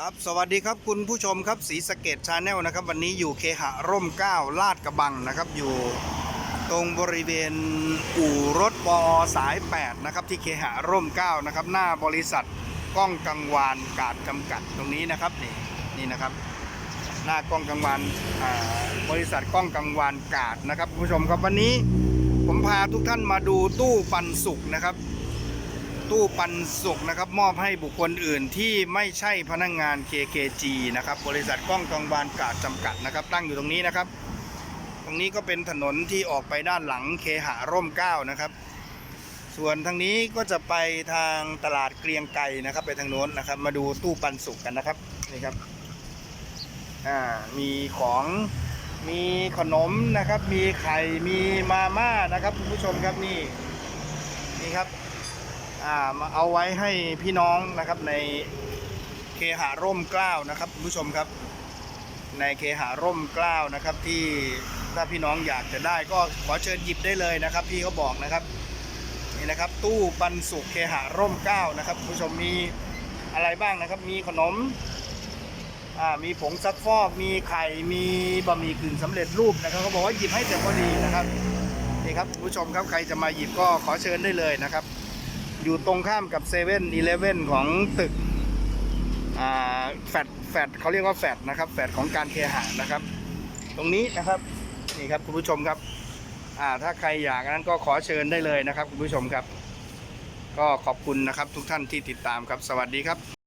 ครับสวัสดีครับคุณผู้ชมครับสีสะเกตชาแนลนะครับ วันนี้อยู่เคหะร่มเกล้าลาดกระบังนะครับ อยู่ตรงบริเวณอู่รถปอสาย 8 นะครับ ที่เคหะร่มเก้านะครับ หน้าบริษัทกล้องกังวานกาดจำกัดตรงนี้นะครับนี่นี่นะครับ หน้ากล้องกังวานบริษัทกล้องกังวานกาดนะครับคุณผู้ชมครับวันนี้ผมพาทุกท่านมาดูตู้ปันสุกนะครับ ตู้ปันสุกนะครับ มอบให้บุคคลอื่นที่ไม่ใช่พนักงงาน KKG นะครับ บริษัทกล้องกังวานกาดจำกัดนะครับ ตั้งอยู่ตรงนี้นะครับ ตรงนี้ก็เป็นถนนที่ออกไปด้านหลังเคหะร่มเก้านะครับ ส่วนทางนี้ก็จะไปทางตลาดเกรียงไก่นะครับ ไปทางโน้นนะครับ มาดูตู้ปันสุกกันนะครับนี่ครับอ่ามีของมีขนมนะครับ มีไข่ มีมาม่านะครับคุณผู้ชมครับนี่นี่ครับ มาเอาไว้ให้พี่น้องนะครับในเคหาร่มกล้าวนะครับคุณผู้ชมครับ ในเคหาร่มกล้าวนะครับที่ถ้าพี่น้องอยากจะได้ก็ขอเชิญหยิบได้เลยนะครับ พี่เขาบอกนะครับนี่นะครับ ตู้ปันสุขเคหาร่มกล้าวนะครับคุณผู้ชมมีอะไรบ้างนะครับ มีขนมมีผงซักฟอกมีไข่มีบะหมี่กึ่งสำเร็จรูปนะครับเขาบอกว่าหยิบให้แต่พอดีนะครับนี่ครับคุณผู้ชมครับใครจะมาหยิบก็ขอเชิญได้เลยนะครับ อยู่ตรงข้ามกับเซเว่นอีเลฟเว่นของตึกแฟดแฟดเขาเรียกว่าแฟดนะครับแฟดของการเคหะนะครับ ตรงนี้นะครับนี่ครับคุณผู้ชมครับถ้าใครอยากนั้นก็ขอเชิญได้เลยนะครับคุณผู้ชมครับ ก็ขอบคุณนะครับทุกท่านที่ติดตามครับสวัสดีครับ